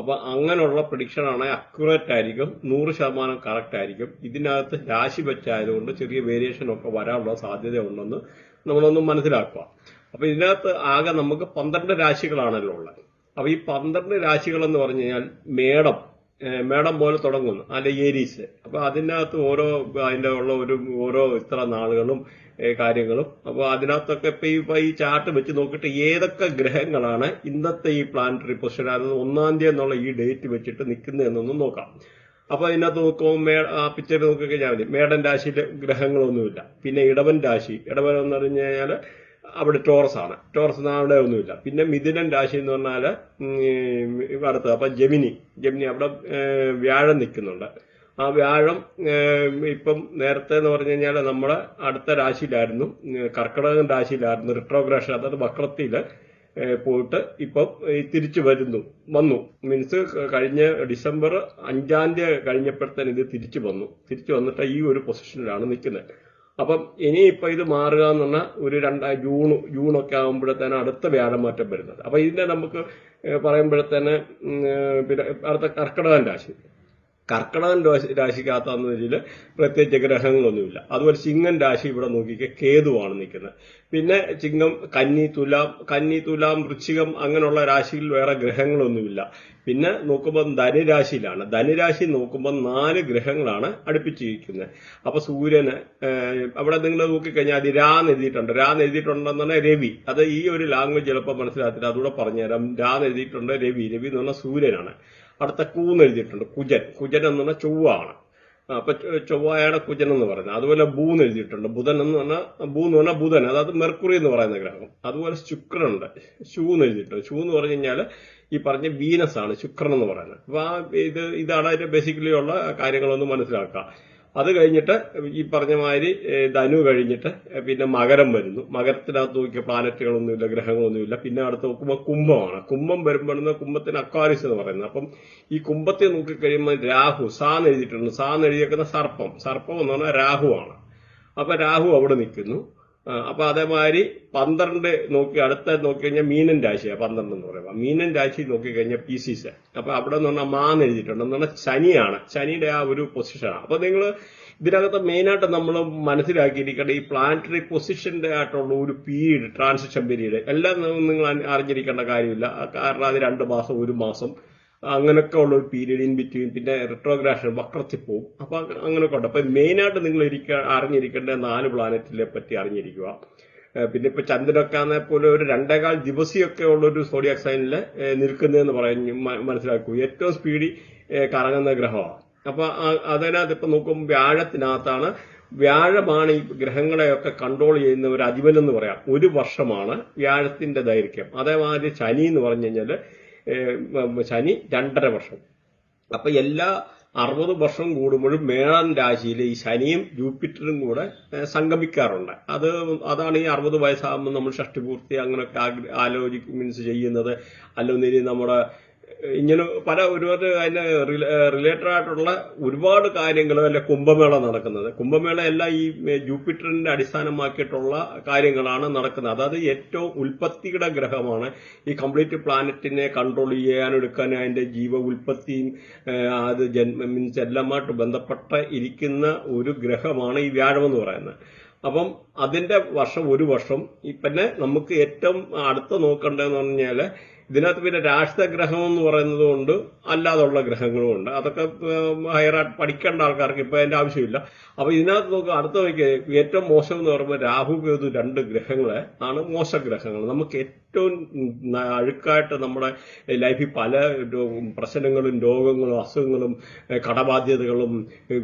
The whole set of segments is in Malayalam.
അപ്പൊ അങ്ങനെയുള്ള പ്രഡിക്ഷൻ ആണെങ്കിൽ അക്യുറേറ്റ് ആയിരിക്കും നൂറ് ശതമാനം കറക്റ്റ് ആയിരിക്കും. ഇതിനകത്ത് രാശി വെച്ചായതുകൊണ്ട് ചെറിയ വേരിയേഷൻ ഒക്കെ വരാനുള്ള സാധ്യത ഉണ്ടെന്ന് നമ്മളൊന്ന് മനസ്സിലാക്കുക. അപ്പൊ ഇതിനകത്ത് ആകെ നമുക്ക് പന്ത്രണ്ട് രാശികളാണല്ലോ ഉള്ളത്. അപ്പൊ ഈ പന്ത്രണ്ട് രാശികൾ എന്ന് പറഞ്ഞു കഴിഞ്ഞാൽ മേടം മേടം പോലെ തുടങ്ങുന്നു അല്ലെ ഏരീസ്. അപ്പൊ അതിനകത്ത് ഓരോ അതിന്റെ ഉള്ള ഒരു ഓരോ ഇത്ര നാളുകളും കാര്യങ്ങളും. അപ്പൊ അതിനകത്തൊക്കെ ഇപ്പൊ ഈ ഈ ചാർട്ട് വെച്ച് നോക്കിയിട്ട് ഏതൊക്കെ ഗ്രഹങ്ങളാണ് ഇന്നത്തെ ഈ പ്ലാനറ്ററി പൊസിഷൻ അതായത് ഒന്നാം തീയതി എന്നുള്ള ഈ ഡേറ്റ് വെച്ചിട്ട് നിൽക്കുന്നതെന്നൊന്ന് നോക്കാം. അപ്പൊ അതിനകത്ത് നോക്കുമ്പോൾ മേ ആ പിക്ചർ നോക്കിക്കഴിഞ്ഞാൽ മതി. മേടൻ രാശിയിലെ ഗ്രഹങ്ങളൊന്നുമില്ല. പിന്നെ ഇടവൻ രാശി. ഇടവൻ എന്ന് പറഞ്ഞു കഴിഞ്ഞാൽ അവിടെ ടോറസ് ആണ്. ടോറസ് അവിടെ ഒന്നുമില്ല. പിന്നെ മിഥുനൻ രാശി എന്ന് പറഞ്ഞാൽ അടുത്ത് അപ്പൊ ജമിനി. ജമിനി അവിടെ വ്യാഴം നിൽക്കുന്നുണ്ട്. ആ വ്യാഴം ഇപ്പം നേരത്തെ എന്ന് പറഞ്ഞു കഴിഞ്ഞാൽ നമ്മുടെ അടുത്ത രാശിയിലായിരുന്നു കർക്കിടകം രാശിയിലായിരുന്നു റിട്രോഗ്രേഷൻ അതായത് വക്രത്തിൽ പോയിട്ട് ഇപ്പം തിരിച്ചു വരുന്നു വന്നു. മീൻസ് കഴിഞ്ഞ ഡിസംബർ അഞ്ചാം തീയതി കഴിഞ്ഞപ്പോഴത്തേന് ഇത് തിരിച്ചു വന്നു. തിരിച്ചു വന്നിട്ട് ഈ ഒരു പൊസിഷനിലാണ് നിൽക്കുന്നത്. അപ്പം ഇനിയിപ്പോ ഇത് മാറുക എന്ന് പറഞ്ഞാൽ ഒരു രണ്ട് ജൂൺ ജൂണൊക്കെ ആകുമ്പോഴത്തേന് അടുത്ത വ്യാഴമാറ്റം വരുന്നത്. അപ്പൊ ഇതിനെ നമുക്ക് പറയുമ്പോഴത്തേന് പിന്നെ അടുത്ത കർക്കിടകൻ രാശി. കർക്കിടകൻ രാശി രാശിക്കകത്താന്ന് വെച്ചാൽ പ്രത്യേകിച്ച് ഗ്രഹങ്ങളൊന്നുമില്ല. അതുപോലെ ചിങ്ങൻ രാശി ഇവിടെ നോക്കിക്കെ കേതുവാണ് നിൽക്കുന്നത്. പിന്നെ ചിങ്ങം കന്നി തുലാം കന്നി തുലാം വൃശ്ചികം അങ്ങനെയുള്ള രാശിയിൽ വേറെ ഗ്രഹങ്ങളൊന്നുമില്ല. പിന്നെ നോക്കുമ്പോൾ ധനുരാശിയിലാണ്. ധനുരാശി നോക്കുമ്പോൾ നാല് ഗ്രഹങ്ങളാണ് അടുപ്പിച്ചിരിക്കുന്നത്. അപ്പൊ സൂര്യന് അവിടെ നിങ്ങൾ നോക്കിക്കഴിഞ്ഞാൽ അത് രാന്ന് എഴുതിയിട്ടുണ്ട്. രാന്ന് എഴുതിയിട്ടുണ്ടെന്നാണ് രവി. അത് ഈ ഒരു ലാംഗ്വേജ് ചിലപ്പോൾ മനസ്സിലാകത്തില്ല. അതുകൂടെ പറഞ്ഞുതരാം. രാന്ന് എഴുതിയിട്ടുണ്ട് രവി. രവി എന്ന് പറഞ്ഞാൽ സൂര്യനാണ്. അടുത്ത കൂന്ന് എഴുതിയിട്ടുണ്ട്. കുജൻ. കുജൻ എന്ന് പറഞ്ഞാൽ ചൊവ്വാണ് അപ്പൊ ചൊവ്വായയുടെ കുജൻ എന്ന് പറയുന്നത്. അതുപോലെ ബൂന്ന് എഴുതിയിട്ടുണ്ട്. ബുധൻ എന്ന് പറഞ്ഞാൽ ബൂ എന്ന് പറഞ്ഞാൽ ബുധൻ. അതായത് മെർക്കുറി എന്ന് പറയുന്ന ഗ്രഹം. അതുപോലെ ശുക്രനുണ്ട്. ഷൂ എന്ന് എഴുതിയിട്ടുണ്ട്. ഷൂ എന്ന് പറഞ്ഞു കഴിഞ്ഞാൽ ഈ പറഞ്ഞ വീനസ് ആണ് ശുക്രൻ എന്ന് പറയുന്നത്. അപ്പൊ ആ ഇത് ഇതാണ് അതിന്റെ ബേസിക്കലി ഉള്ള കാര്യങ്ങളൊന്ന് മനസ്സിലാക്കുക. അത് കഴിഞ്ഞിട്ട് ഈ പറഞ്ഞ മാതിരി ധനു കഴിഞ്ഞിട്ട് പിന്നെ മകരം വരുന്നു. മകരത്തിനകത്ത് നോക്കിയ പ്ലാനറ്റുകളൊന്നുമില്ല ഗ്രഹങ്ങളൊന്നുമില്ല. പിന്നെ അടുത്ത് നോക്കുമ്പോൾ കുംഭമാണ്. കുംഭം വരുമ്പോഴെന്ന് കുംഭത്തിന് അക്വാരിസ് എന്ന് പറയുന്നത്. അപ്പം ഈ കുംഭത്തെ നോക്കിക്കഴിയുമ്പോൾ രാഹു സാന്ന് എഴുതിയിട്ടുണ്ട്. സാന്ന് എഴുതിയേക്കുന്ന സർപ്പം. സർപ്പം എന്ന് പറഞ്ഞാൽ രാഹുവാണ്. അപ്പൊ രാഹു അവിടെ നിൽക്കുന്നു. അപ്പൊ അതേമാതിരി പന്ത്രണ്ട് നോക്കി അടുത്ത നോക്കി കഴിഞ്ഞാൽ മീനൻ രാശിയാണ് പന്ത്രണ്ട് എന്ന് പറയുമ്പോൾ. മീനൻ രാശി നോക്കി കഴിഞ്ഞാൽ പി സി സെ അപ്പൊ അവിടെ എന്ന് പറഞ്ഞാൽ മാന്ന് എഴുതിയിട്ടുണ്ട്. എന്ന് പറഞ്ഞാൽ ശനിയാണ്. ശനിയുടെ ആ ഒരു പൊസിഷനാണ് അപ്പൊ നിങ്ങൾ ഇതിനകത്ത് മെയിനായിട്ട് നമ്മൾ മനസ്സിലാക്കിയിരിക്കേണ്ട ഈ പ്ലാനറ്ററി പൊസിഷന്റെ ആയിട്ടുള്ള ഒരു പീരീഡ് ട്രാൻസിഷൻ പീരീഡ് എല്ലാം നിങ്ങൾ അറിഞ്ഞിരിക്കേണ്ട കാര്യമില്ല. കാരണം അത് രണ്ട് മാസം ഒരു മാസം. അങ്ങനെയൊക്കെ ഉള്ള ഒരു പീരീഡ് ഇൻ ബിറ്റ്വീൻ പിന്നെ റിട്രോഗ്രാഷൻ പോകും അപ്പൊ അങ്ങനെയൊക്കെ ഉണ്ട്. അപ്പൊ മെയിനായിട്ട് നിങ്ങൾ ഇരിക്കാൻ അറിഞ്ഞിരിക്കേണ്ട നാല് പ്ലാനറ്റിനെ പറ്റി അറിഞ്ഞിരിക്കുക. പിന്നെ ഇപ്പൊ ചന്ദ്രനൊക്കെ ആണെ പോലെ ഒരു രണ്ടേകാൽ ദിവസിയൊക്കെ ഉള്ള ഒരു സോഡിയാക് സൈനിൽ നിൽക്കുന്നതെന്ന് പറഞ്ഞു മനസ്സിലാക്കൂ. ഏറ്റവും സ്പീഡിൽ കറങ്ങുന്ന ഗ്രഹമാണ്. അപ്പൊ അതിനകത്ത് ഇപ്പൊ നോക്കുമ്പോൾ വ്യാഴത്തിനകത്താണ്. വ്യാഴമാണ് ഈ ഗ്രഹങ്ങളെയൊക്കെ കൺട്രോൾ ചെയ്യുന്ന ഒരു അധിപൻ എന്ന് പറയാം. ഒരു വർഷമാണ് വ്യാഴത്തിന്റെ ദൈർഘ്യം. അതേമാതിരി ശനി എന്ന് പറഞ്ഞു കഴിഞ്ഞാൽ ഏഹ് ശനി രണ്ടര വർഷം. അപ്പൊ എല്ലാ അറുപത് വർഷം കൂടുമ്പോഴും മേളൻ രാശിയിൽ ഈ ശനിയും ജൂപ്പിറ്ററും കൂടെ സംഗമിക്കാറുണ്ട്. അത് അതാണ് ഈ അറുപത് വയസ്സാകുമ്പോൾ നമ്മൾ ഷഷ്ടിപൂർത്തി അങ്ങനെയൊക്കെ ആലോചിക്കും മീൻസ് ചെയ്യുന്നത്. അല്ലെങ്കിൽ നമ്മുടെ ഇങ്ങനെ പല ഒരുപാട് അതിന് റിലേറ്റഡ് ആയിട്ടുള്ള ഒരുപാട് കാര്യങ്ങൾ അല്ലെ കുംഭമേള നടക്കുന്നത്. കുംഭമേള എല്ലാം ഈ ജൂപ്പിറ്ററിന്റെ അടിസ്ഥാനമാക്കിയിട്ടുള്ള കാര്യങ്ങളാണ് നടക്കുന്നത്. അതായത് ഏറ്റവും ഉൽപ്പത്തിയുടെ ഗ്രഹമാണ്. ഈ കംപ്ലീറ്റ് പ്ലാനറ്റിനെ കൺട്രോൾ ചെയ്യാൻ എടുക്കാൻ അതിന്റെ ജീവ ഉൽപ്പത്തിയും അത് ജന്മ മീൻസ് എല്ലാമായിട്ട് ബന്ധപ്പെട്ട ഇരിക്കുന്ന ഒരു ഗ്രഹമാണ് ഈ വ്യാഴം എന്ന് പറയുന്നത്. അപ്പം അതിന്റെ വർഷം ഒരു വർഷം പിന്നെ നമുക്ക് ഏറ്റവും അടുത്ത് നോക്കേണ്ടതെന്ന് പറഞ്ഞാൽ ഇതിനകത്ത് പിന്നെ രാഷ്ട്രഗ്രഹം എന്ന് പറയുന്നത് കൊണ്ട് അല്ലാതുള്ള ഗ്രഹങ്ങളും ഉണ്ട്. അതൊക്കെ ഹയറായിട്ട് പഠിക്കേണ്ട ആൾക്കാർക്ക് ഇപ്പൊ അതിന്റെ ആവശ്യമില്ല. അപ്പൊ ഇതിനകത്ത് നോക്കുക അടുത്ത നോക്കിയ ഏറ്റവും മോശം എന്ന് പറയുമ്പോൾ രാഹു കേതു രണ്ട് ഗ്രഹങ്ങളെ ആണ് മോശ ഗ്രഹങ്ങൾ. നമുക്ക് ഏറ്റവും അഴുക്കായിട്ട് നമ്മുടെ ലൈഫിൽ പല പ്രശ്നങ്ങളും രോഗങ്ങളും അസുഖങ്ങളും കടബാധ്യതകളും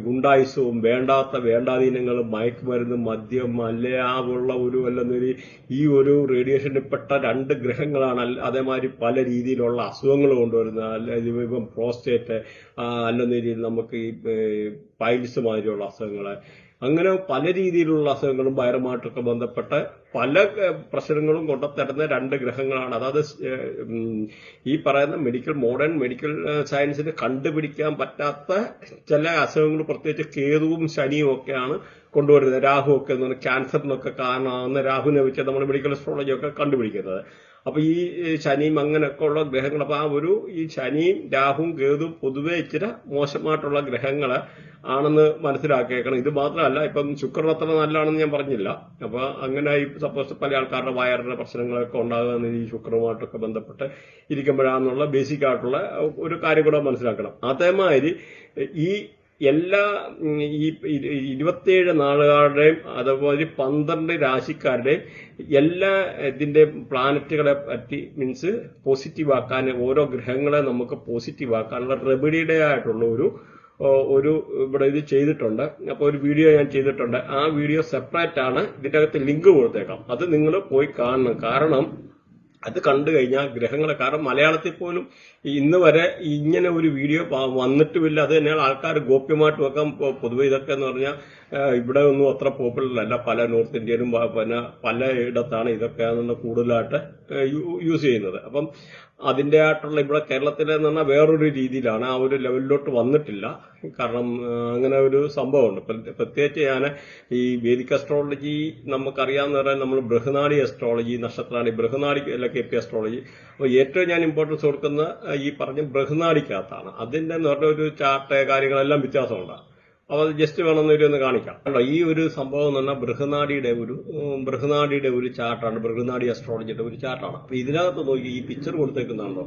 ഗുണ്ടായുസവും വേണ്ടാത്ത വേണ്ടാധീനങ്ങളും മയക്കുമരുന്നും മദ്യം അല്ലെ ആ ഉള്ള ഒരു അല്ലെന്നൊരു ഈ ഒരു റേഡിയേഷനിൽ പെട്ട രണ്ട് ഗ്രഹങ്ങളാണ് അതേമാതിരി പല രീതിയിലുള്ള അസുഖങ്ങൾ കൊണ്ടുവരുന്നത്. അല്ല ഇപ്പം പ്രോസ്റ്റേറ്റ് രീതിയിൽ നമുക്ക് ഈ പൈൽസ് മാതിരിയുള്ള അസുഖങ്ങൾ അങ്ങനെ പല രീതിയിലുള്ള അസുഖങ്ങളും വയറുമായിട്ടൊക്കെ ബന്ധപ്പെട്ട പല പ്രശ്നങ്ങളും കൊണ്ടുത്തരുന്ന രണ്ട് ഗ്രഹങ്ങളാണ്. അതായത് ഈ പറയുന്ന മെഡിക്കൽ മോഡേൺ മെഡിക്കൽ സയൻസിന് കണ്ടുപിടിക്കാൻ പറ്റാത്ത ചില അസുഖങ്ങൾ പ്രത്യേകിച്ച് കേതുവും ശനിയും ഒക്കെയാണ് കൊണ്ടുവരുന്നത്. രാഹു ഒക്കെ എന്ന് പറഞ്ഞാൽ ക്യാൻസറിനൊക്കെ കാരണമാകുന്ന രാഹുവിനെ വെച്ച് നമ്മൾ മെഡിക്കൽ അസ്ട്രോളജി ഒക്കെ കണ്ടുപിടിക്കുന്നത്. അപ്പൊ ഈ ശനിയും അങ്ങനെയൊക്കെ ഉള്ള ഗ്രഹങ്ങൾ അപ്പൊ ആ ഒരു ഈ ശനിയും രാഹുവും കേതുവും പൊതുവെ ഇച്ചിരി മോശമായിട്ടുള്ള ഗ്രഹങ്ങൾ ആണെന്ന് മനസ്സിലാക്കിയേക്കണം. ഇത് മാത്രമല്ല ഇപ്പം ശുക്രൻ അത്ര നല്ലതാണെന്ന് ഞാൻ പറഞ്ഞില്ല. അപ്പൊ അങ്ങനെ ഈ സപ്പോസ് പല ആൾക്കാരുടെ വയറിന്റെ പ്രശ്നങ്ങളൊക്കെ ഉണ്ടാകുന്ന ഈ ശുക്രനുമായിട്ടൊക്കെ ബന്ധപ്പെട്ട് ഇരിക്കുമ്പോഴാന്നുള്ള ബേസിക് ആയിട്ടുള്ള ഒരു കാര്യം കൂടെ മനസ്സിലാക്കണം. അതേമാതിരി ഈ എല്ലാ ഈ ഇരുപത്തിയേഴ് നാളുകാരുടെയും അതുപോലെ പന്ത്രണ്ട് രാശിക്കാരുടെയും എല്ലാ ഇതിന്റെ പ്ലാനറ്റുകളെ പറ്റി മീൻസ് പോസിറ്റീവ് ആക്കാൻ ഓരോ ഗ്രഹങ്ങളെ നമുക്ക് പോസിറ്റീവ് ആക്കാനുള്ള റെമഡിയുടെ ആയിട്ടുള്ള ഒരു ഒരു ഇവിടെ ഇത് ചെയ്തിട്ടുണ്ട്. അപ്പൊ ഒരു വീഡിയോ ഞാൻ ചെയ്തിട്ടുണ്ട്. ആ വീഡിയോ സെപ്പറേറ്റ് ആണ്. ഇതിന്റെ അകത്ത് ലിങ്ക് കൊടുത്തേക്കാം. അത് നിങ്ങൾ പോയി കാണണം. കാരണം അത് കണ്ടു കഴിഞ്ഞാൽ ഗ്രഹങ്ങളെ കാരണം മലയാളത്തിൽ പോലും ഇന്ന് വരെ ഇങ്ങനെ ഒരു വീഡിയോ വന്നിട്ടുമില്ല. അത് തന്നെയാണ് ആൾക്കാർ ഗോപ്യമായിട്ട് വെക്കാൻ പൊതുവെ ഇതൊക്കെ എന്ന് പറഞ്ഞാൽ ഇവിടെ ഒന്നും അത്ര പോപ്പുലർ അല്ല. പല നോർത്ത് ഇന്ത്യയിലും പിന്നെ പല ഇടത്താണ് ഇതൊക്കെ കൂടുതലായിട്ട് യൂസ് ചെയ്യുന്നത്. അപ്പം അതിന്റെ ആയിട്ടുള്ള ഇവിടെ കേരളത്തിലെ എന്ന് പറഞ്ഞാൽ വേറൊരു രീതിയിലാണ്. ആ ഒരു ലെവലിലോട്ട് വന്നിട്ടില്ല. കാരണം അങ്ങനെ ഒരു സംഭവമുണ്ട്. പ്ര- പ്രത്യേകിച്ച് ഞാൻ ഈ വേദിക് അസ്ട്രോളജി നമുക്കറിയാവുന്ന പറയാൻ നമ്മൾ ബൃഹനാടി അസ്ട്രോളജി നക്ഷത്രാണി ബൃഹനാടി അല്ല കെ പി അസ്ട്രോളജി അപ്പോൾ ഏറ്റവും ഞാൻ ഇമ്പോർട്ടൻസ് കൊടുക്കുന്ന ഈ പറഞ്ഞ ബൃഹനാടിക്കകത്താണ്. അതിന്റെ എന്ന് പറഞ്ഞ ഒരു ചാർട്ട് കാര്യങ്ങളെല്ലാം വ്യത്യാസമുണ്ട്. അപ്പോൾ അത് ജസ്റ്റ് വേണമെന്നൊരു ഒന്ന് കാണിക്കാം. കണ്ടോ ഈ ഒരു സംഭവം എന്ന് പറഞ്ഞാൽ ബൃഹനാടിയുടെ ഒരു ബൃഹനാടിയുടെ ഒരു ചാർട്ടാണ്. ബൃഹനാടി അസ്ട്രോളജിയുടെ ഒരു ചാർട്ടാണ്. അപ്പൊ ഇതിനകത്ത് നോക്കി ഈ പിക്ചർ കൊടുത്തേക്കുന്നതാണല്ലോ.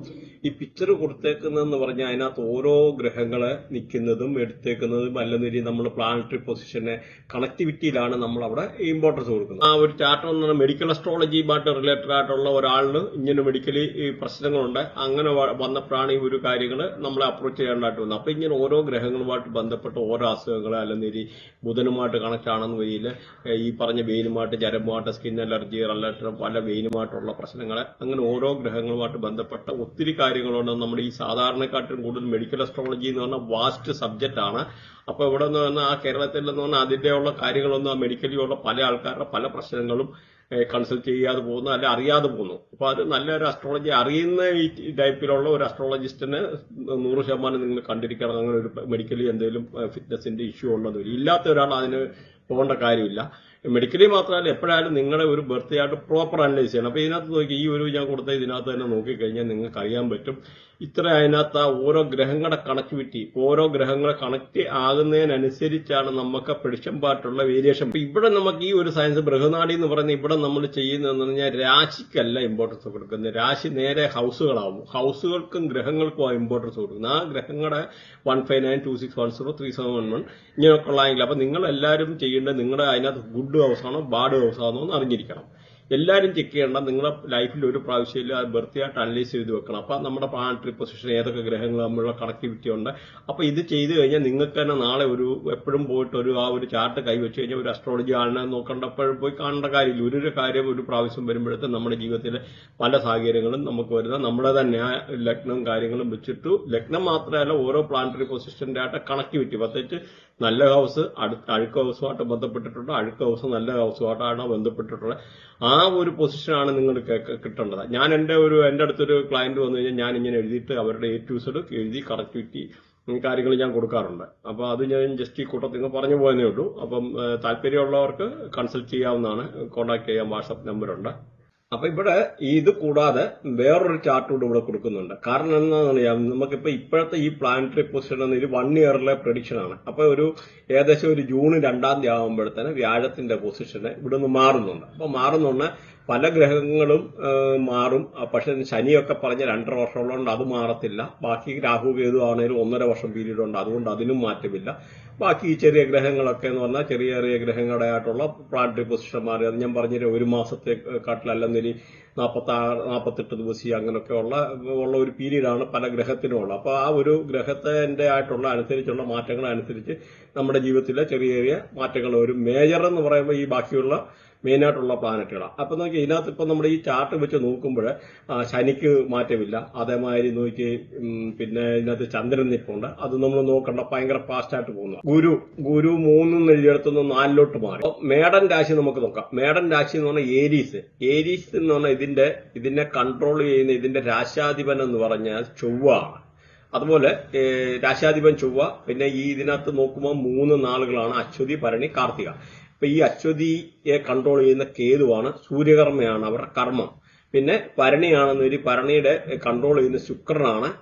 ഈ പിക്ചർ കൊടുത്തേക്കുന്നതെന്ന് പറഞ്ഞാൽ അതിനകത്ത് ഓരോ ഗ്രഹങ്ങളെ നിൽക്കുന്നതും എടുത്തേക്കുന്നതും അല്ലെന്നൊരു നമ്മൾ പ്ലാനറ്ററി പൊസിഷനെ കണക്ടിവിറ്റിയിലാണ് നമ്മൾ അവിടെ ഇമ്പോർട്ടൻസ് കൊടുക്കുന്നത്. ആ ഒരു ചാർട്ടർ എന്ന് പറഞ്ഞാൽ മെഡിക്കൽ അസ്ട്രോളജിയുമായിട്ട് റിലേറ്റഡ് ആയിട്ടുള്ള ഒരാളിന് ഇങ്ങനെ മെഡിക്കലി ഈ പ്രശ്നങ്ങളുണ്ട്. അങ്ങനെ വന്നപ്പോഴാണ് ഈ ഒരു കാര്യങ്ങൾ നമ്മളെ അപ്രോച്ച് ചെയ്യേണ്ടതായിട്ട് വന്നത്. അപ്പൊ ഇങ്ങനെ ഓരോ ഗ്രഹങ്ങളുമായിട്ട് ബന്ധപ്പെട്ട ഓരോ അസുഖങ്ങൾ ഈ ബുധനുമായിട്ട് കണക്ട് ആണെന്ന് വരിയിൽ ഈ പറഞ്ഞ വെയിലുമായിട്ട് ചരമുമായിട്ട് സ്കിൻ അലർജി റിലേറ്റഡ് പല വെയിലുമായിട്ടുള്ള പ്രശ്നങ്ങൾ അങ്ങനെ ഓരോ ഗ്രഹങ്ങളുമായിട്ട് ബന്ധപ്പെട്ട ഒത്തിരി കാര്യങ്ങളുണ്ട്. നമ്മുടെ ഈ സാധാരണക്കാട്ടിലും കൂടുതൽ മെഡിക്കൽ അസ്ട്രോളജി എന്ന് പറഞ്ഞാൽ വാസ്റ്റ് സബ്ജക്റ്റ് ആണ്. അപ്പൊ ഇവിടെ നിന്ന് പറഞ്ഞാൽ ആ കേരളത്തിൽ എന്ന് പറഞ്ഞാൽ അതിന്റെ ഉള്ള കാര്യങ്ങളൊന്നും ആ മെഡിക്കലി ഉള്ള പല ആൾക്കാരുടെ പല പ്രശ്നങ്ങളും കൺസൾട്ട് ചെയ്യാതെ പോകുന്നു അല്ലെ അറിയാതെ പോകുന്നു. അപ്പൊ അത് നല്ലൊരു അസ്ട്രോളജി അറിയുന്ന ഈ ടൈപ്പിലുള്ള ഒരു അസ്ട്രോളജിസ്റ്റിന് നൂറ് ശതമാനം നിങ്ങൾ കണ്ടിരിക്കണം. അങ്ങനെ ഒരു മെഡിക്കലി എന്തെങ്കിലും ഫിറ്റ്നസിന്റെ ഇഷ്യൂ ഉള്ളത് ഇല്ലാത്ത ഒരാൾ അതിന് പോകേണ്ട കാര്യമില്ല. മെഡിക്കലി മാത്രമല്ല എപ്പോഴായാലും നിങ്ങളെ ഒരു ബർത്ത് ആയിട്ട് പ്രോപ്പർ അനലൈസ് ചെയ്യണം. അപ്പൊ ഇതിനകത്ത് നോക്കി ഈ ഒരു ഞാൻ കൊടുത്ത ഇതിനകത്ത് തന്നെ നോക്കിക്കഴിഞ്ഞാൽ നിങ്ങൾക്ക് അറിയാൻ പറ്റും ഇത്ര അതിനകത്ത് ആ ഓരോ ഗ്രഹങ്ങളുടെ കണക്ടിവിറ്റി ഓരോ ഗ്രഹങ്ങളെ കണക്ട് ആകുന്നതിനനുസരിച്ചാണ് നമുക്ക് പ്രഡിക്ഷൻ പാർട്ടുള്ള വേരിയേഷൻ ഇവിടെ നമുക്ക് ഈ ഒരു സയൻസ് ബൃഹനാടി എന്ന് പറയുന്നത് ഇവിടെ നമ്മൾ ചെയ്യുന്നതെന്ന് പറഞ്ഞാൽ രാശിക്കല്ല ഇമ്പോർട്ടൻസ് കൊടുക്കുന്നത്. രാശി നേരെ ഹൗസുകളാവും. ഹൗസുകൾക്കും ഗ്രഹങ്ങൾക്കും ആ ഇമ്പോർട്ടൻസ് കൊടുക്കുന്നത്. ആ ഗ്രഹങ്ങളുടെ one five nine two six one zero three seven one one ഇങ്ങനെയൊക്കെ ഉള്ളതെങ്കിൽ അപ്പൊ നിങ്ങൾ എല്ലാവരും ചെയ്യേണ്ടത് നിങ്ങളുടെ അതിനകത്ത് ഗുഡ് ഹൗസ് ആണോ ബാഡ് ഹൗസ് ആണോ എന്ന് അറിഞ്ഞിരിക്കണം. എല്ലാവരും ചെക്ക് ചെയ്യണം. നിങ്ങളുടെ ലൈഫിൽ ഒരു പ്രാവശ്യമില്ല അത് ബർത്തിയായിട്ട് അനലൈസ് ചെയ്ത് വെക്കണം. അപ്പൊ നമ്മുടെ പ്ലാനറ്ററി പൊസിഷൻ ഏതൊക്കെ ഗ്രഹങ്ങൾ തമ്മിലുള്ള കണക്ടിവിറ്റി ഉണ്ട്. അപ്പൊ ഇത് ചെയ്തു കഴിഞ്ഞാൽ നിങ്ങൾക്ക് തന്നെ നാളെ ഒരു എപ്പോഴും പോയിട്ട് ഒരു ആ ഒരു ചാർട്ട് കൈവച്ച് കഴിഞ്ഞാൽ ഒരു അസ്ട്രോളജി ആളിനെ നോക്കേണ്ടപ്പോഴും പോയി കാണേണ്ട കാര്യമില്ല. ഒരു ഒരു കാര്യം ഒരു പ്രാവശ്യം വരുമ്പോഴത്തെ നമ്മുടെ ജീവിതത്തിലെ പല സാഹചര്യങ്ങളും നമുക്ക് വരുന്ന നമ്മുടെ തന്നെ ആ ലഗ്നം കാര്യങ്ങളും വെച്ചിട്ട് ലഗ്നം മാത്രമല്ല ഓരോ പ്ലാനറ്ററി പൊസിഷന്റെ ആയിട്ട് കണക്ടിവിറ്റി പ്രത്യേകിച്ച് നല്ല ഹൗസ് അടുത്ത അഴുക്ക ഹൗസുമായിട്ട് ബന്ധപ്പെട്ടിട്ടുണ്ട്. അഴുക്ക ഹൗസ് നല്ല ഹൗസുമായിട്ടാണ് ബന്ധപ്പെട്ടിട്ടുള്ളത്. ആ ഒരു പൊസിഷനാണ് നിങ്ങൾ കിട്ടേണ്ടത്. ഞാൻ എന്റെ ഒരു എന്റെ അടുത്തൊരു ക്ലയന്റ് വന്നു കഴിഞ്ഞാൽ ഞാൻ ഇങ്ങനെ എഴുതിയിട്ട് അവരുടെ എ ടു സെഡ് എഴുതി കറക്റ്റിവിറ്റി കാര്യങ്ങൾ ഞാൻ കൊടുക്കാറുണ്ട്. അപ്പോൾ അത് ഞാൻ ജസ്റ്റ് ഈ കൂട്ടത്തിൽ നിന്ന് പറഞ്ഞു പോയതേ ഉള്ളൂ. അപ്പം താല്പര്യമുള്ളവർക്ക് കൺസൾട്ട് ചെയ്യാവുന്നതാണ്. കോൺടാക്ട് ചെയ്യാൻ വാട്സപ്പ് നമ്പറുണ്ട് അപ്പൊ ഇവിടെ ഇത് കൂടാതെ വേറൊരു ചാർട്ട് കൂടെ ഇവിടെ കൊടുക്കുന്നുണ്ട്. കാരണം എന്താണെന്ന് അറിയാം നമുക്കിപ്പോ ഇപ്പോഴത്തെ ഈ പ്ലാനറ്ററി പൊസിഷൻ എന്ന് വൺ ഇയറിലെ പ്രഡിക്ഷൻ ആണ്. അപ്പൊ ഒരു ഏകദേശം ഒരു ജൂൺ രണ്ടാം തീയതി ആകുമ്പോഴത്തേന് വ്യാഴത്തിന്റെ പൊസിഷന് ഇവിടുന്ന് മാറുന്നുണ്ട്. അപ്പൊ മാറുന്നുണ്ട് പല ഗ്രഹങ്ങളും മാറും. പക്ഷെ ശനിയൊക്കെ പറഞ്ഞ രണ്ടര വർഷമുള്ളതുകൊണ്ട് അത് മാറത്തില്ല. ബാക്കി രാഹു കേതു ആണെങ്കിലും ഒന്നര വർഷം പീരീഡ് ഉണ്ട്. അതുകൊണ്ട് അതിനും മാറ്റമില്ല. ബാക്കി ഈ ചെറിയ ഗ്രഹങ്ങളൊക്കെ എന്ന് പറഞ്ഞാൽ ചെറിയ ചെറിയ ഗ്രഹങ്ങളുടെ ആയിട്ടുള്ള പ്ലാനറ്ററി പൊസിഷൻ മാറി അത് ഞാൻ പറഞ്ഞ ഒരു മാസത്തെ കാട്ടിലല്ലെന്നിനി നാൽപ്പത്തി ആറ് നാൽപ്പത്തെട്ട് ദിവസം അങ്ങനെയൊക്കെ ഉള്ള ഉള്ള ഒരു പീരീഡാണ് പല ഗ്രഹത്തിനും ഉള്ളത് അപ്പോൾ ആ ഒരു ഗ്രഹത്തിന്റെ ആയിട്ടുള്ള അനുസരിച്ചുള്ള മാറ്റങ്ങൾ അനുസരിച്ച് നമ്മുടെ ജീവിതത്തിലെ ചെറിയ ചെറിയ മാറ്റങ്ങൾ ഒരു മേജർ എന്ന് പറയുമ്പോൾ ഈ ബാക്കിയുള്ള മെയിനായിട്ടുള്ള പ്ലാനറ്റുകളാണ് അപ്പം നോക്കി ഇതിനകത്ത് ഇപ്പം നമ്മുടെ ഈ ചാർട്ട് വെച്ച് നോക്കുമ്പോൾ ശനിക്ക് മാറ്റമില്ല. അതേമാതിരി നോക്കി പിന്നെ ഇതിനകത്ത് ചന്ദ്രൻ നിൽപ്പുണ്ട് അത് നമ്മൾ നോക്കണ്ട ഭയങ്കര ഫാസ്റ്റായിട്ട് പോകുന്നു. ഗുരു ഗുരു മൂന്നും എഴുതിയെടുത്തുനിന്ന് നാലിലോട്ട് മാറി. മേടൻ രാശി നമുക്ക് നോക്കാം. മേടൻ രാശി എന്ന് പറഞ്ഞാൽ ഏരീസ്. ഏരീസ് എന്ന് പറഞ്ഞാൽ ഇതിന്റെ ഇതിനെ കൺട്രോൾ ചെയ്യുന്ന ഇതിന്റെ രാശാധിപൻ എന്ന് പറഞ്ഞാൽ ചൊവ്വാണ്. അതുപോലെ രാശാധിപൻ ചൊവ്വ പിന്നെ ഈ ഇതിനകത്ത് നോക്കുമ്പോൾ മൂന്ന് നാളുകളാണ് അശ്വതി ഭരണി കാർത്തിക. ഇപ്പൊ ഈ അശ്വതിയെ കൺട്രോൾ ചെയ്യുന്ന കേതുവാണ് സൂര്യകർമ്മയാണ് അവരുടെ കർമ്മം. പിന്നെ ഭരണിയാണെന്ന് ഒരു ഭരണിയുടെ കൺട്രോൾ ചെയ്യുന്ന ശുക്രനാണ്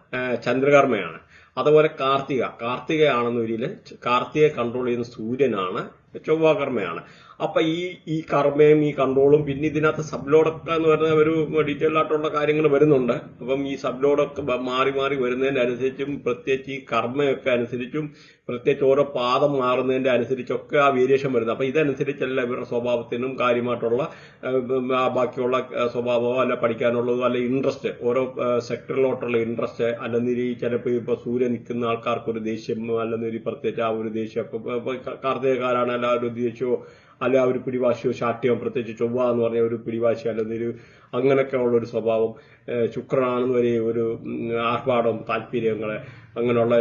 ചന്ദ്രകർമ്മയാണ്. അതുപോലെ കാർത്തിക. കാർത്തികയാണെന്ന് ഒരു കാർത്തികയെ കൺട്രോൾ ചെയ്യുന്ന സൂര്യനാണ് ചൊവ്വാകർമ്മയാണ്. അപ്പൊ ഈ ഈ കർമ്മയും ഈ കൺട്രോളും പിന്നെ ഇതിനകത്ത് സബ്ലോഡൊക്കെ എന്ന് പറഞ്ഞ ഒരു ഡീറ്റെയിൽ ആയിട്ടുള്ള കാര്യങ്ങൾ വരുന്നുണ്ട്. അപ്പം ഈ സബ്ലോഡൊക്കെ ബ- മാറി മാറി വരുന്നതിനനുസരിച്ചും പ്രത്യേകിച്ച് ഈ കർമ്മയൊക്കെ അനുസരിച്ചും പ്രത്യേകിച്ച് ഓരോ പാദം മാറുന്നതിന്റെ അനുസരിച്ചൊക്കെ ആ വേരിയേഷൻ വരുന്നത്. അപ്പൊ ഇതനുസരിച്ചല്ല ഇവരുടെ സ്വഭാവത്തിനും കാര്യമായിട്ടുള്ള ബാക്കിയുള്ള സ്വഭാവമോ അല്ല പഠിക്കാനുള്ളതോ അല്ല ഇൻട്രസ്റ്റ് ഓരോ സെക്ടറിലോട്ടുള്ള ഇൻട്രസ്റ്റ് അല്ലെങ്കിൽ ഈ ചിലപ്പോൾ ഇപ്പൊ സൂര്യൻ നിൽക്കുന്ന ആൾക്കാർക്ക് ഒരു ദേഷ്യം അല്ലെങ്കിൽ ഒരു പ്രത്യേകിച്ച് ആ ഒരു ദേഷ്യം കാർത്തികക്കാരാണ് ഒരു ദേഷ്യമോ അല്ല ഒരു പിടിവാശിയോ ശാഠ്യമോ പ്രത്യേകിച്ച് ചൊവ്വ എന്ന് പറഞ്ഞ ഒരു പിടിവാശി അല്ലെങ്കിൽ ഒരു അങ്ങനെയൊക്കെ ഉള്ള ഒരു സ്വഭാവം ശുക്രനാണെന്ന് വരെ ഒരു ആർഭാടം താല്പര്യങ്ങൾ അങ്ങനെയുള്ള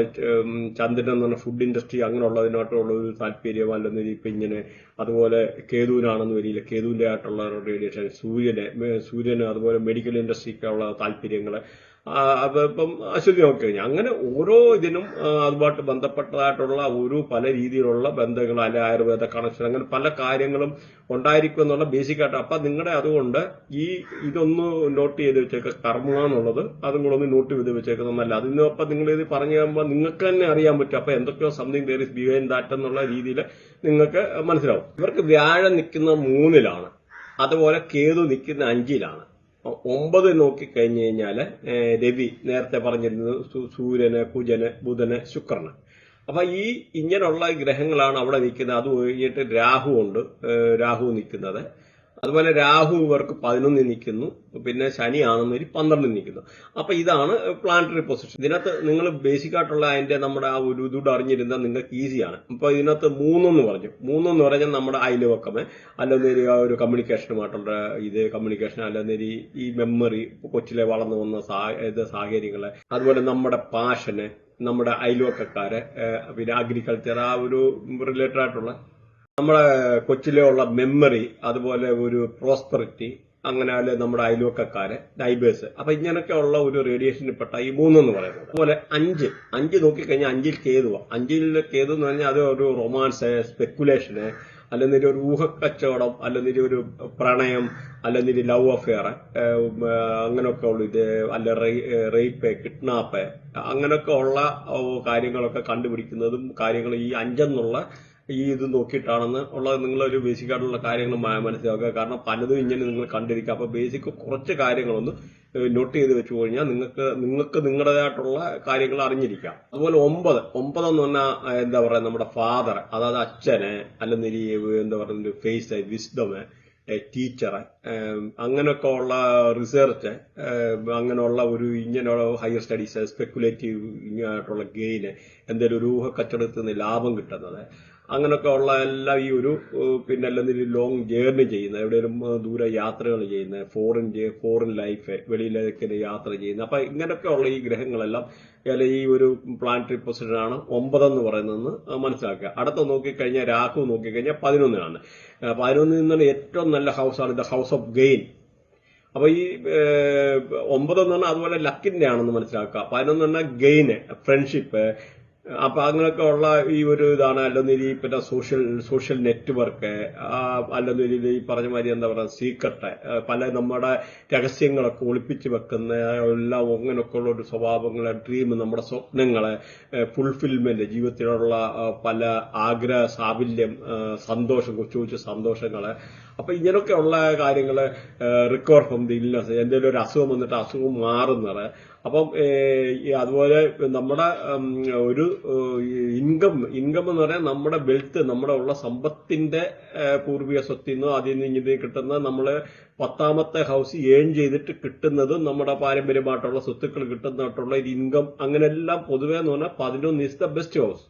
ചന്ദ്രൻ എന്ന് പറഞ്ഞ ഫുഡ് ഇൻഡസ്ട്രി അങ്ങനെയുള്ളതിനോട്ടുള്ള ഒരു താല്പര്യം ഇപ്പം ഇങ്ങനെ അതുപോലെ കേതുവിനാണെന്ന് വരില്ല കേതുവിന്റെ ആയിട്ടുള്ള റേഡിയേഷൻ സൂര്യനെ സൂര്യന് അതുപോലെ മെഡിക്കൽ ഇൻഡസ്ട്രിക്കുള്ള താല്പര്യങ്ങൾ ആ, അപ്പൊ ഇപ്പം അശ്വതി നോക്കി കഴിഞ്ഞാൽ അങ്ങനെ ഓരോ ഇതിനും അതുമായിട്ട് ബന്ധപ്പെട്ടതായിട്ടുള്ള ഒരു പല രീതിയിലുള്ള ബന്ധങ്ങൾ അല്ലെ ആയുർവേദ കണക്ഷൻ അങ്ങനെ പല കാര്യങ്ങളും ഉണ്ടായിരിക്കും എന്നുള്ള ബേസിക് ആയിട്ട്. അപ്പൊ നിങ്ങളുടെ അതുകൊണ്ട് ഈ ഇതൊന്ന് നോട്ട് ചെയ്ത് വെച്ചേക്ക കർമ്മ എന്നുള്ളത് അതും കൂടെ ഒന്ന് നോട്ട് ചെയ്ത് വെച്ചേക്കുന്നത് നല്ല അതിന് അപ്പൊ നിങ്ങൾ ഇത് പറഞ്ഞു കഴിയുമ്പോൾ നിങ്ങൾക്ക് തന്നെ അറിയാൻ പറ്റും. അപ്പൊ എന്തൊക്കെയോ something there is behind that എന്നുള്ള രീതിയിൽ നിങ്ങൾക്ക് മനസ്സിലാവും. ഇവർക്ക് വ്യാഴം നിൽക്കുന്ന മൂന്നിലാണ്. അതുപോലെ കേതു നിൽക്കുന്ന അഞ്ചിലാണ്. ഒമ്പത് നോക്കിക്കഴിഞ്ഞു കഴിഞ്ഞാൽ രവി നേരത്തെ പറഞ്ഞിരുന്നത് സൂര്യന് കുജന് ബുധന് ശുക്രന്. അപ്പൊ ഈ ഇങ്ങനെയുള്ള ഗ്രഹങ്ങളാണ് അവിടെ നിൽക്കുന്നത്. അത് കഴിഞ്ഞിട്ട് രാഹു ഉണ്ട്. രാഹു നിൽക്കുന്നത്. അതുപോലെ രാഹു ഇവർക്ക് പതിനൊന്നിൽ നിൽക്കുന്നു. പിന്നെ ശനി ശനിയാണെന്നൊരു പന്ത്രണ്ടിൽ നിൽക്കുന്നു. അപ്പൊ ഇതാണ് പ്ലാനറ്ററി പൊസിഷൻ ഇതിനകത്ത് നിങ്ങൾ ബേസിക് ആയിട്ടുള്ള അതിന്റെ നമ്മുടെ ആ ഒരു ഇതുകൂടെ അറിഞ്ഞിരുന്നാൽ നിങ്ങൾക്ക് ഈസിയാണ് ഇപ്പൊ ഇതിനകത്ത് മൂന്നെന്ന് പറഞ്ഞു. മൂന്നെന്ന് പറഞ്ഞാൽ നമ്മുടെ അയൽവക്കമേ. ആ ഒരു കമ്മ്യൂണിക്കേഷനുമായിട്ടുള്ള ഇത് കമ്മ്യൂണിക്കേഷൻ അല്ലെന്നേരി ഈ മെമ്മറി കൊച്ചിലെ വളർന്നു വന്ന സാഹചര്യങ്ങളെ. അതുപോലെ നമ്മുടെ പാഷന് നമ്മുടെ അയൽവക്കക്കാരെ പിന്നെ അഗ്രികൾച്ചർ ആ ഒരു റിലേറ്റഡ് ആയിട്ടുള്ള നമ്മുടെ കൊച്ചിലെ ഉള്ള മെമ്മറി അതുപോലെ ഒരു പ്രോസ്പെറിറ്റി അങ്ങനെ നമ്മുടെ അയൽവക്കക്കാര് നൈബേഴ്സ് അപ്പൊ ഇങ്ങനെയൊക്കെ ഉള്ള ഒരു റേഡിയേഷനിൽ പെട്ട ഈ മൂന്നെന്ന് പറയുന്നത്. അതുപോലെ അഞ്ച്. അഞ്ച് നോക്കിക്കഴിഞ്ഞാൽ അഞ്ചിൽ കേതുവ. അഞ്ചിൽ കേതു എന്ന് പറഞ്ഞാൽ അത് ഒരു റൊമാൻസ് സ്പെക്കുലേഷന് അല്ലെങ്കിൽ ഒരു ഊഹക്കച്ചവടം അല്ലെങ്കിൽ ഒരു പ്രണയം അല്ലെങ്കിൽ ലവ് അഫെയർ അങ്ങനെയൊക്കെ ഉള്ള ഇത് അല്ല റേപ്പ് കിഡ്നാപ്പ് അങ്ങനെയൊക്കെ ഉള്ള കാര്യങ്ങളൊക്കെ കണ്ടുപിടിക്കുന്നതും കാര്യങ്ങൾ ഈ അഞ്ചെന്നുള്ള ഈ ഇത് നോക്കിയിട്ടാണെന്ന് ഉള്ള നിങ്ങളൊരു ബേസിക് ആയിട്ടുള്ള കാര്യങ്ങൾ മനസ്സിലാക്കുക. കാരണം പലതും ഇങ്ങനെ നിങ്ങൾ കണ്ടിരിക്കുക. അപ്പൊ ബേസിക് കുറച്ച് കാര്യങ്ങളൊന്ന് നോട്ട് ചെയ്ത് വെച്ചു കഴിഞ്ഞാൽ നിങ്ങൾക്ക് നിങ്ങൾക്ക് നിങ്ങളുടേതായിട്ടുള്ള കാര്യങ്ങൾ അറിഞ്ഞിരിക്കാം. അതുപോലെ ഒമ്പത് ഒമ്പത് എന്ന് പറഞ്ഞാൽ എന്താ പറയാ നമ്മുടെ ഫാദർ അതായത് അച്ഛന് അല്ലെങ്കിൽ എന്താ പറയുക ഫേസ് വിസ്ഡം ടീച്ചറ് അങ്ങനെയൊക്കെ ഉള്ള റിസർച്ച് അങ്ങനെയുള്ള ഒരു ഇങ്ങനെയുള്ള ഹയർ സ്റ്റഡീസ് സ്പെക്കുലേറ്റീവ് ആയിട്ടുള്ള ഗെയിന് എന്തെങ്കിലും ഒരു ഊഹക്കച്ചവടത്തിൽ നിന്ന് ലാഭം കിട്ടുന്നത്. അങ്ങനെയൊക്കെ ഉള്ള എല്ലാം ഈ ഒരു പിന്നെ അല്ലെങ്കിൽ ലോങ് ജേർണി ചെയ്യുന്ന എവിടെയും ദൂരെ യാത്രകൾ ചെയ്യുന്ന ഫോറിൻ ഫോറിൻ ലൈഫ് വെളിയിലേക്ക് യാത്ര ചെയ്യുന്ന അപ്പൊ ഇങ്ങനെയൊക്കെ ഉള്ള ഈ ഗ്രഹങ്ങളെല്ലാം അല്ലെങ്കിൽ ഈ ഒരു പ്ലാനറ്ററി പൊസിഷനാണ് ഒമ്പതെന്ന് പറയുന്നതെന്ന് മനസ്സിലാക്കുക. അടുത്ത നോക്കിക്കഴിഞ്ഞാൽ രാഹു നോക്കിക്കഴിഞ്ഞാൽ പതിനൊന്നിനാണ്. പതിനൊന്നിൽ നിന്നാണ് ഏറ്റവും നല്ല ഹൗസാണ് ദ ഹൗസ് ഓഫ് ഗെയിൻ അപ്പൊ ഈ ഒമ്പതെന്ന് പറഞ്ഞാൽ അതുപോലെ ലക്കിന്റെ ആണെന്ന് മനസ്സിലാക്കുക. പതിനൊന്ന് പറഞ്ഞാൽ ഗെയിന് ഫ്രണ്ട്ഷിപ്പ് അപ്പൊ അങ്ങനെയൊക്കെ ഉള്ള ഈ ഒരു ഇതാണ് അല്ലെങ്കിൽ ഈ പിന്നെ സോഷ്യൽ സോഷ്യൽ നെറ്റ്വർക്ക് അല്ലെങ്കിൽ ഈ പറഞ്ഞ മാതിരി എന്താ പറയുക സീക്രട്ട് പല നമ്മുടെ രഹസ്യങ്ങളൊക്കെ ഒളിപ്പിച്ച് വെക്കുന്ന എല്ലാം അങ്ങനെയൊക്കെ ഉള്ള ഒരു സ്വഭാവങ്ങൾ ഡ്രീം നമ്മുടെ സ്വപ്നങ്ങൾ ഫുൾഫിൽമെന്റ് ജീവിതത്തിലുള്ള പല ആഗ്രഹ സാഫല്യം സന്തോഷം കൊച്ചു കൊച്ചു സന്തോഷങ്ങൾ അപ്പൊ ഇങ്ങനെയൊക്കെയുള്ള കാര്യങ്ങൾ റിക്കവർ ഫ്രം ദി ഇല്ലസ് എന്തെങ്കിലും ഒരു അസുഖം വന്നിട്ട് അസുഖം മാറുന്നത്. അപ്പം അതുപോലെ നമ്മുടെ ഒരു ഇൻകം ഇൻകം എന്ന് പറയാൻ നമ്മുടെ വെൽത്ത് നമ്മുടെ ഉള്ള സമ്പത്തിന്റെ പൂർവിക സ്വത്തിൽ നിന്നോ അതിൽ നിന്ന് ഇങ്ങനെ കിട്ടുന്ന നമ്മൾ പത്താമത്തെ ഹൗസ് ഏൺ ചെയ്തിട്ട് കിട്ടുന്നതും നമ്മുടെ പാരമ്പര്യമായിട്ടുള്ള സ്വത്തുക്കൾ കിട്ടുന്നതായിട്ടുള്ള ഒരു ഇൻകം അങ്ങനെല്ലാം പൊതുവേ എന്ന് പറഞ്ഞാൽ പതിനൊന്ന് ഇസ് ദ ബെസ്റ്റ് ഹൗസ്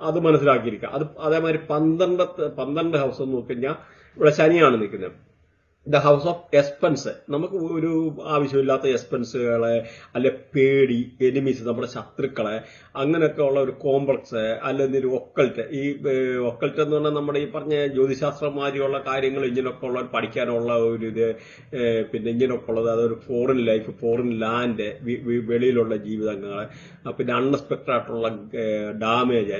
അത് മനസ്സിലാക്കിയിരിക്കുക. അത് അതേമാതിരി പന്ത്രണ്ട് പന്ത്രണ്ട് ഹൗസ് എന്ന് നോക്കിക്കഴിഞ്ഞാൽ ഇവിടെ ശനിയാണ് നിൽക്കുന്നത്. ദ ഹൗസ് ഓഫ് എക്സ്പെൻസ് നമുക്ക് ഒരു ആവശ്യമില്ലാത്ത എക്സ്പെൻസുകളെ അല്ലെ പേടി എനിമീസ് നമ്മുടെ ശത്രുക്കളെ അങ്ങനെയൊക്കെ ഉള്ള ഒരു കോംപ്ലക്സ് അല്ലെങ്കിൽ ഒക്കൽറ്റ് ഈ ഒക്കൾട്ട് എന്ന് പറഞ്ഞാൽ നമ്മുടെ ഈ പറഞ്ഞ ജ്യോതിശാസ്ത്രമാതിരിയുള്ള കാര്യങ്ങൾ ഇങ്ങനെയൊക്കെ ഉള്ള പഠിക്കാനുള്ള ഒരു ഇത് പിന്നെ ഇങ്ങനെയൊക്കെ ഉള്ളത്. അതൊരു ഫോറിൻ ലൈഫ് ഫോറിൻ ലാൻഡ് വെളിയിലുള്ള ജീവിതങ്ങൾ പിന്നെ അൺഎക്സ്പെക്ടഡ് ആയിട്ടുള്ള ഡാമേജ്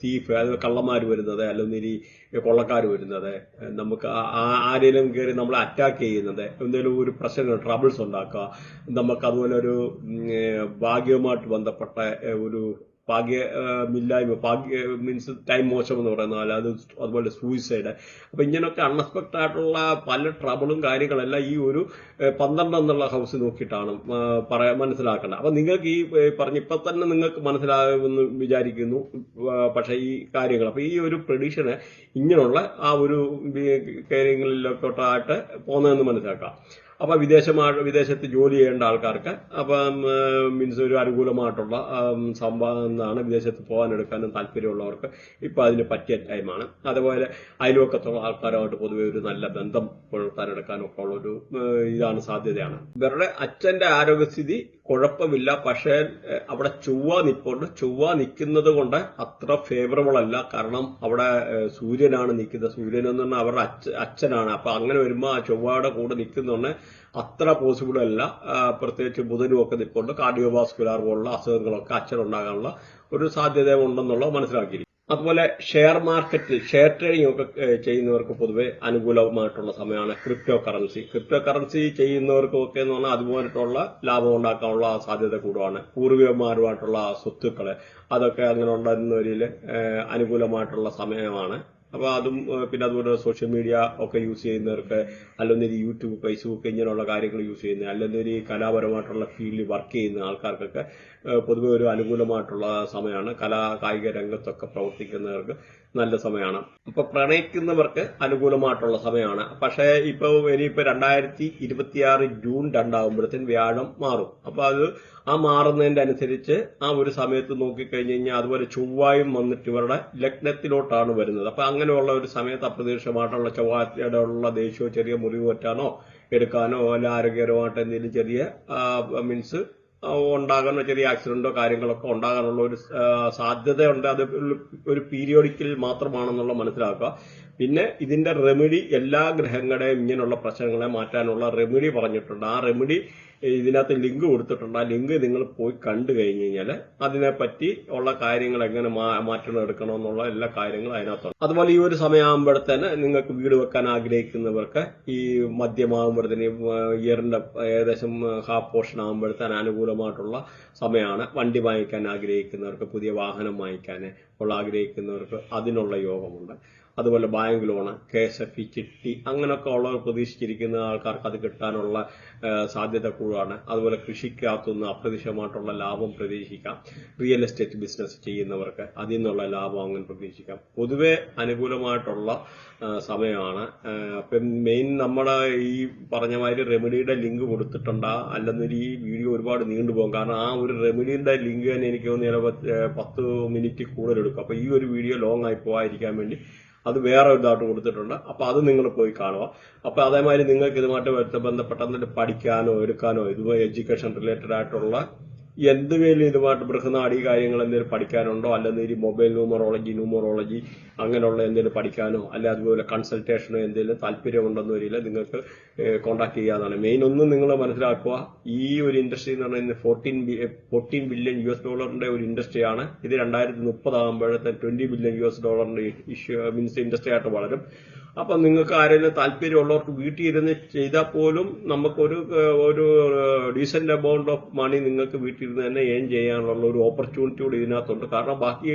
തീഫ് അത് കള്ളന്മാർ വരുന്നത് അല്ലെങ്കിൽ കൊള്ളക്കാർ വരുന്നത് നമുക്ക് ആരെങ്കിലും കയറി നമ്മളെ അറ്റാക്ക് ചെയ്യുന്നത് എന്തെങ്കിലും ഒരു പ്രശ്നങ്ങൾ ട്രബിൾസ് ഉണ്ടാക്കുക നമുക്ക് അതുപോലെ ഒരു ഭാഗ്യവുമായിട്ട് ബന്ധപ്പെട്ട ഒരു ഭാഗ്യമില്ലായ്മ ഭാഗ്യ മീൻസ് ടൈം മോശം എന്ന് പറയുന്നത്. അല്ലാതെ അത് അതുപോലെ സൂയിസൈഡ് അപ്പൊ ഇങ്ങനെയൊക്കെ അൺഎക്സ്പെക്ടഡ് ആയിട്ടുള്ള പല ട്രബിളും കാര്യങ്ങളെല്ലാം ഈ ഒരു പന്ത്രണ്ട് എന്നുള്ള ഹൗസ് നോക്കിയിട്ടാണ് പറയാൻ പറയാ മനസ്സിലാക്കേണ്ടത്. അപ്പൊ നിങ്ങൾക്ക് ഈ പറഞ്ഞ ഇപ്പൊ തന്നെ നിങ്ങൾക്ക് മനസ്സിലാകുമെന്ന് വിചാരിക്കുന്നു പക്ഷെ ഈ കാര്യങ്ങൾ. അപ്പൊ ഈ ഒരു പ്രഡിഷന് ഇങ്ങനെയുള്ള ആ ഒരു കാര്യങ്ങളിലോട്ടായിട്ട് പോകുന്നതെന്ന് മനസ്സിലാക്കാം. അപ്പൊ വിദേശമാ വിദേശത്ത് ജോലി ചെയ്യേണ്ട ആൾക്കാർക്ക് അപ്പം മീൻസ് ഒരു അനുകൂലമായിട്ടുള്ള സംഭവമാണ് വിദേശത്ത് പോകാൻ എടുക്കാനും താല്പര്യമുള്ളവർക്ക് ഇപ്പൊ അതിന് പറ്റിയ ടൈമാണ് അതുപോലെ അയൽവക്കത്തുള്ള ആൾക്കാരുമായിട്ട് പൊതുവെ ഒരു നല്ല ബന്ധം പുലർത്താൻ എടുക്കാനൊക്കെ ഉള്ള ഒരു ഇതാണ് സാധ്യതയാണ്. ഇവരുടെ അച്ഛന്റെ ആരോഗ്യസ്ഥിതി കുഴപ്പമില്ല. പക്ഷേ അവിടെ ചൊവ്വ നിപ്പുണ്ട്. ചൊവ്വ നിൽക്കുന്നത് കൊണ്ട് അത്ര ഫേവറബിൾ അല്ല. കാരണം അവിടെ സൂര്യനാണ് നിൽക്കുന്നത്. സൂര്യൻ എന്ന് പറഞ്ഞാൽ അവരുടെ അച്ഛ അച്ഛനാണ്. അപ്പൊ അങ്ങനെ വരുമ്പോൾ ആ ചൊവ്വയുടെ കൂടെ നിൽക്കുന്നതുകൊണ്ട് അത്ര പോസിബിൾ അല്ല. പ്രത്യേകിച്ച് ബുധനും ഒക്കെ നിൽപ്പുണ്ട് കാർഡിയോവാസ്കുലാർ പോലുള്ള അസുഖങ്ങളൊക്കെ അച്ഛനുണ്ടാകാനുള്ള ഒരു സാധ്യത ഉണ്ടെന്നുള്ളത് മനസ്സിലാക്കിയിരിക്കും അതുപോലെ ഷെയർ മാർക്കറ്റിൽ ഷെയർ ട്രേഡിംഗ് ഒക്കെ ചെയ്യുന്നവർക്ക് പൊതുവെ അനുകൂലമായിട്ടുള്ള സമയമാണ് ക്രിപ്റ്റോ കറൻസി ക്രിപ്റ്റോ കറൻസി ചെയ്യുന്നവർക്കും ഒക്കെ എന്ന് പറഞ്ഞാൽ അതുപോലെയുള്ള ലാഭം ഉണ്ടാക്കാനുള്ള സാധ്യത കൂടുതലാണ്. പൂർവികന്മാരുമായിട്ടുള്ള സ്വത്തുക്കൾ അതൊക്കെ അങ്ങനെ ഉണ്ടാകുന്നവരിൽ അനുകൂലമായിട്ടുള്ള സമയമാണ് അപ്പൊ അതും പിന്നെ അതുപോലെ സോഷ്യൽ മീഡിയ ഒക്കെ യൂസ് ചെയ്യുന്നവർക്ക് ഈ യൂട്യൂബ് ഫേസ്ബുക്ക് ഇങ്ങനെയുള്ള കാര്യങ്ങൾ യൂസ് ചെയ്യുന്ന ഈ കലാപരമായിട്ടുള്ള ഫീൽഡിൽ വർക്ക് ചെയ്യുന്ന ആൾക്കാർക്കൊക്കെ പൊതുവെ ഒരു അനുകൂലമായിട്ടുള്ള സമയമാണ് കലാ കായിക രംഗത്തൊക്കെ പ്രവർത്തിക്കുന്നവർക്ക് നല്ല സമയമാണ്. അപ്പൊ പ്രണയിക്കുന്നവർക്ക് അനുകൂലമായിട്ടുള്ള സമയമാണ്. പക്ഷേ ഇപ്പൊ ഇനിയിപ്പോ രണ്ടായിരത്തി ഇരുപത്തിയാറ് ജൂൺ രണ്ടാകുമ്പോഴത്തേന് വ്യാഴം മാറും. അപ്പൊ അത് ആ മാറുന്നതിന്റെ അനുസരിച്ച് ആ ഒരു സമയത്ത് നോക്കിക്കഴിഞ്ഞ് കഴിഞ്ഞാൽ അതുപോലെ ചൊവ്വായും വന്നിട്ട് ഇവരുടെ ലഗ്നത്തിലോട്ടാണ് വരുന്നത്. അപ്പൊ അങ്ങനെയുള്ള ഒരു സമയത്ത് അപ്രതീക്ഷിതമായിട്ടുള്ള ചൊവ്വാറ്റയുടെ ഉള്ള ദേഷ്യമോ ചെറിയ മുറിവ് പറ്റാനോ എടുക്കാനോ അല്ല ആരോഗ്യകരമായിട്ട് എന്തെങ്കിലും ചെറിയ മീൻസ് ഉണ്ടാകുന്ന ചെറിയ ആക്സിഡന്റോ കാര്യങ്ങളൊക്കെ ഉണ്ടാകാനുള്ള ഒരു സാധ്യതയുണ്ട്. അത് ഒരു പീരിയോഡിക്കൽ മാത്രമാണെന്നുള്ള മനസ്സിലാക്കുക. പിന്നെ ഇതിന്റെ റെമഡി എല്ലാ ഗ്രഹങ്ങളുടെയും ഇങ്ങനെയുള്ള പ്രശ്നങ്ങളെ മാറ്റാനുള്ള റെമഡി പറഞ്ഞിട്ടുണ്ട്. ആ റെമഡി ഇതിനകത്ത് ലിങ്ക് കൊടുത്തിട്ടുണ്ട്. ആ ലിങ്ക് നിങ്ങൾ പോയി കണ്ടു കഴിഞ്ഞു കഴിഞ്ഞാൽ അതിനെപ്പറ്റി ഉള്ള കാര്യങ്ങൾ എങ്ങനെ മാറ്റണം എടുക്കണം എന്നുള്ള എല്ലാ കാര്യങ്ങളും അതിനകത്തുണ്ട്. അതുപോലെ ഈ ഒരു സമയമാകുമ്പോഴത്തേന് നിങ്ങൾക്ക് വീട് വെക്കാൻ ആഗ്രഹിക്കുന്നവർക്ക് ഈ മദ്യമാകുമ്പോഴത്തേന് ഇയറിന്റെ ഏകദേശം ഹാഫ് പോർഷൻ ആകുമ്പോഴത്തേന് അനുകൂലമായിട്ടുള്ള സമയമാണ് വണ്ടി വാങ്ങിക്കാൻ ആഗ്രഹിക്കുന്നവർക്ക് പുതിയ വാഹനം വാങ്ങിക്കാൻ ഉള്ള ആഗ്രഹിക്കുന്നവർക്ക് അതിനുള്ള യോഗമുണ്ട്. അതുപോലെ bank loan K S F E ചിട്ടി അങ്ങനെയൊക്കെ ഉള്ളവർ പ്രതീക്ഷിച്ചിരിക്കുന്ന ആൾക്കാർക്ക് അത് കിട്ടാനുള്ള സാധ്യത കൂടുതലാണ്. അതുപോലെ കൃഷിക്കകത്തുനിന്ന് അപ്രതീക്ഷിതമായിട്ടുള്ള ലാഭം പ്രതീക്ഷിക്കാം. റിയൽ എസ്റ്റേറ്റ് ബിസിനസ് ചെയ്യുന്നവർക്ക് അതിൽ നിന്നുള്ള ലാഭം അങ്ങനെ പ്രതീക്ഷിക്കാം. പൊതുവെ അനുകൂലമായിട്ടുള്ള സമയമാണ്. മെയിൻ നമ്മുടെ ഈ പറഞ്ഞ മാതിരി റെമഡിയുടെ ലിങ്ക് കൊടുത്തിട്ടുണ്ട്? അല്ലെന്നൊരു ഈ വീഡിയോ ഒരുപാട് നീണ്ടുപോകും കാരണം ആ ഒരു റെമഡിയുടെ ലിങ്ക് തന്നെ എനിക്ക് തോന്നുന്നു ചിലപ്പോൾ പത്ത് മിനിറ്റ് കൂടുതൽ എടുക്കും. അപ്പൊ ഈ ഒരു വീഡിയോ ലോങ് ആയി പോകാതിരിക്കാൻ വേണ്ടി അത് വേറെ ഒരു ഇതായിട്ട് കൊടുത്തിട്ടുണ്ട്. അപ്പൊ അത് നിങ്ങൾ പോയി കാണുക. അപ്പൊ അതേമാതിരി നിങ്ങൾക്ക് ഇതുമായിട്ട് ബന്ധ- ബന്ധപ്പെട്ട പഠിക്കാനോ എടുക്കാനോ ഇതുപോലെ എഡ്യൂക്കേഷൻ റിലേറ്റഡ് ആയിട്ടുള്ള എന്തെങ്കിലും ഇതുമായിട്ട് ബൃഹനാടി കാര്യങ്ങൾ എന്തെങ്കിലും പഠിക്കാനുണ്ടോ? അല്ലെങ്കിൽ ഈ മൊബൈൽ ന്യൂമറോളജി ന്യൂമറോളജി അങ്ങനെയുള്ള എന്തെങ്കിലും പഠിക്കാനോ? അല്ലെ അതുപോലെ കൺസൾട്ടേഷനോ എന്തെങ്കിലും താല്പര്യമുണ്ടെന്ന് വരില്ല നിങ്ങൾക്ക് കോൺടാക്ട് ചെയ്യാന്നാണ്. മെയിൻ ഒന്നും നിങ്ങൾ മനസ്സിലാക്കുക ഈ ഒരു ഇൻഡസ്ട്രി എന്ന് പറഞ്ഞാൽ fourteen fourteen billion U S ഡോളറിന്റെ ഒരു ഇൻഡസ്ട്രിയാണ് ഇത് രണ്ടായിരത്തി മുപ്പതാകുമ്പോഴത്തെ ട്വന്റി ബില്യൺ യു എസ് ഡോളറിന്റെ ഇഷ്യൂ മീൻസ് ഇൻഡസ്ട്രി ആയിട്ട് വളരും. അപ്പൊ നിങ്ങൾക്ക് ആരെങ്കിലും താല്പര്യമുള്ളവർക്ക് വീട്ടിൽ ഇരുന്ന് ചെയ്താൽ പോലും നമുക്കൊരു ഒരു ഡീസന്റ് എമൗണ്ട് ഓഫ് മണി നിങ്ങൾക്ക് വീട്ടിൽ ഇരുന്ന് തന്നെ ഏൺ ചെയ്യാനുള്ള ഒരു ഓപ്പർച്യൂണിറ്റി കൂടി ഇതിനകത്തുണ്ട്. കാരണം ബാക്കി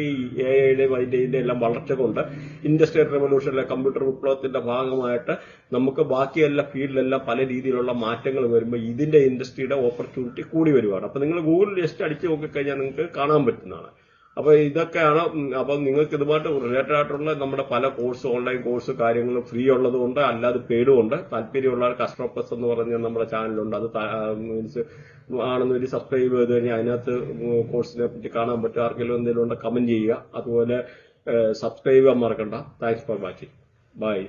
എ ഐയുടെയും ഇതിന്റെ എല്ലാം വളർച്ച കൊണ്ട് ഇൻഡസ്ട്രിയൽ റെവല്യൂഷനിലെ കമ്പ്യൂട്ടർ വിപ്ലവത്തിന്റെ ഭാഗമായിട്ട് നമുക്ക് ബാക്കിയെല്ലാം ഫീൽഡിലെല്ലാം പല രീതിയിലുള്ള മാറ്റങ്ങൾ വരുമ്പോൾ ഇതിന്റെ ഇൻഡസ്ട്രിയുടെ ഓപ്പർച്യൂണിറ്റി കൂടി വരുവാണ്. അപ്പൊ നിങ്ങൾ ഗൂഗിൾ ജസ്റ്റ് അടിച്ചു നോക്കിക്കഴിഞ്ഞാൽ നിങ്ങൾക്ക് കാണാൻ പറ്റുന്നതാണ്. അപ്പൊ ഇതൊക്കെയാണ് അപ്പൊ നിങ്ങൾക്ക് ഇതുമായിട്ട് റിലേറ്റഡ് ആയിട്ടുള്ള നമ്മുടെ പല കോഴ്സ് ഓൺലൈൻ കോഴ്സ് കാര്യങ്ങൾ ഫ്രീ ഉള്ളതുകൊണ്ട് അല്ലാതെ പേടുമുണ്ട്. താല്പര്യമുള്ള കസ്റ്റമർ പ്ലസ് എന്ന് പറഞ്ഞ നമ്മുടെ ചാനലുണ്ട് അത് മീൻസ് ആണെന്ന് സബ്സ്ക്രൈബ് ചെയ്ത് കഴിഞ്ഞാൽ അതിനകത്ത് കോഴ്സിനെ പറ്റി കാണാൻ പറ്റും. ആർക്കെങ്കിലും എന്തെങ്കിലും ഉണ്ടെങ്കിൽ കമന്റ് ചെയ്യുക. അതുപോലെ സബ്സ്ക്രൈബ് ചെയ്യാൻ മറക്കണ്ട. Thanks for watching bye